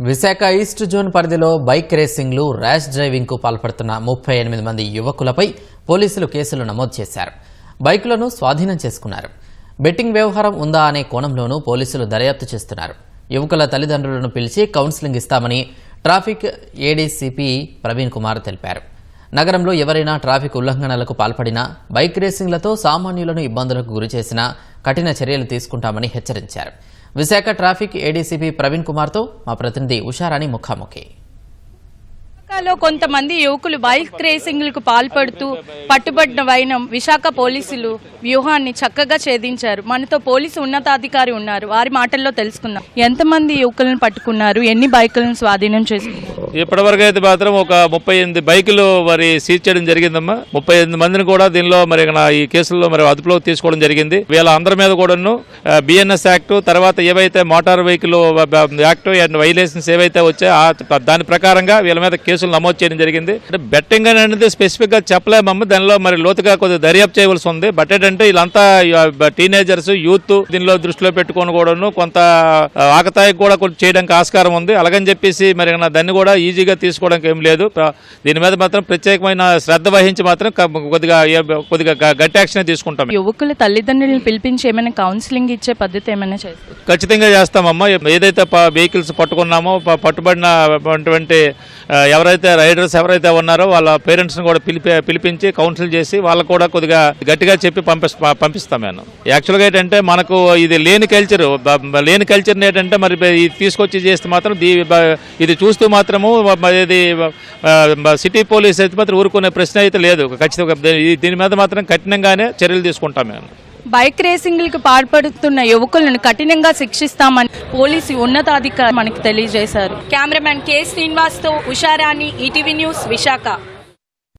Visakha east zone పరిధిలో bike రేసింగ్లు rash డ్రైవింగ్కు పాల్పడుతున్న ముప్పై ఎనిమిది మంది యువకులపై పోలీసులు కేసులు నమోదు చేశారు. బైకులను స్వాధీనం చేసుకున్నారు. బెట్టింగ్ వ్యవహారం ఉందా అనే కోణంలోనూ పోలీసులు దర్యాప్తు చేస్తున్నారు. యువకుల తల్లిదండ్రులను పిలిచి కౌన్సిలింగ్ ఇస్తామని ట్రాఫిక్ ఏడీసీపీ ప్రవీణ్ కుమార్ తెలిపారు. నగరంలో ఎవరైనా ట్రాఫిక్ ఉల్లంఘనలకు పాల్పడినా బైక్ రేసింగ్లతో సామాన్యులను ఇబ్బందులకు గురిచేసినా కఠిన చర్యలు తీసుకుంటామని హెచ్చరించారు. విశాఖ ట్రాఫిక్ ఏడీసీపీ ప్రవీణ్ కుమార్తో మా ప్రతినిధి ఉషారాణి ముఖాముఖి. విశాఖలో కొంతమంది యువకులు బైక్ రేసింగ్లకు పాల్పడుతూ పట్టుబడిన వైనం విశాఖ పోలీసులు వ్యూహాన్ని చక్కగా ఛేదించారు. మనతో పోలీసు ఉన్నతాధికారి ఉన్నారు. వారి మాటల్లో తెలుసుకుందాం. ఎంతమంది యువకులను పట్టుకున్నారు? ఎన్ని బైకులను స్వాధీనం చేసుకున్నారు ఇప్పటివరకు అయితే మాత్రం ఒక ముప్పై ఎనిమిది బైకులు మరి సీజ్ చేయడం జరిగిందమ్మా. ముప్పై ఎనిమిది మందిని కూడా దీనిలో మరి ఈ కేసుల్లో మరి అదుపులోకి తీసుకోవడం జరిగింది. వీళ్ళ అందరి మీద కూడాను బిఎన్ఎస్ యాక్ట్ తర్వాత ఏవైతే motor vehicle act and violations ఏవైతే వచ్చాయో ఆ దాని ప్రకారంగా వీళ్ళ మీద కేసులు నమోదు చేయడం జరిగింది. అంటే బెట్టింగ్ అనేది స్పెసిఫిక్గా చెప్పలేమమ్మ. దానిలో మరి లోతుగా కొద్దిగా దర్యాప్తు చేయవలసి ఉంది. బట్ ఏంటంటే వీళ్ళంతా టీనేజర్స్ యూత్ దీనిలో దృష్టిలో పెట్టుకొని కూడాను కొంత ఆకతాయి కూడా కొంచెం చేయడానికి ఆస్కారం ఉంది. అలాగని చెప్పేసి మరి దాన్ని కూడా ఈజీగా తీసుకోవడానికి ఏం లేదు. దీని మీద మాత్రం ప్రత్యేకమైన శ్రద్ధ వహించి మాత్రం కొద్దిగా కొద్దిగా గట్టి యాక్షన్ తీసుకుంటాం. యువకుల తల్లిదండ్రులను పిలిపించి ఏమైనా కౌన్సిలింగ్ ఇచ్చే పద్ధతి ఏమైనా చేస్తారు? ఖచ్చితంగా చేస్తామమ్మా. ఏదైతే వెహికల్స్ పట్టుకున్నామో పట్టుబడినటువంటి ఎవరైతే రైడర్స్ ఎవరైతే ఉన్నారో వాళ్ళ పేరెంట్స్ని కూడా పిలిపి పిలిపించి కౌన్సిల్ చేసి వాళ్ళకు కూడా కొద్దిగా గట్టిగా చెప్పి పంపిస్ పంపిస్తాం నేను యాక్చువల్గా ఏంటంటే మనకు ఇది లేని కల్చర్ లేని కల్చర్ని ఏంటంటే మరి ఇది తీసుకొచ్చి చేస్తే మాత్రం ఇది చూస్తూ మాత్రము ఇది సిటీ పోలీస్ అయితే మాత్రం ఊరుకునే ప్రశ్న అయితే లేదు. ఖచ్చితంగా దీని మీద మాత్రం కఠినంగానే చర్యలు తీసుకుంటాం మేము. బైక్ రేసింగ్లకు పాల్పడుతున్న యువకులను కఠినంగా శిక్షిస్తామని పోలీసు ఉన్నతాధికారి మనకు తెలియజేశారు. కెమెరామెన్ కె శ్రీనివాస్తో ఉషారాణి ఈటీవీ న్యూస్ విశాఖ.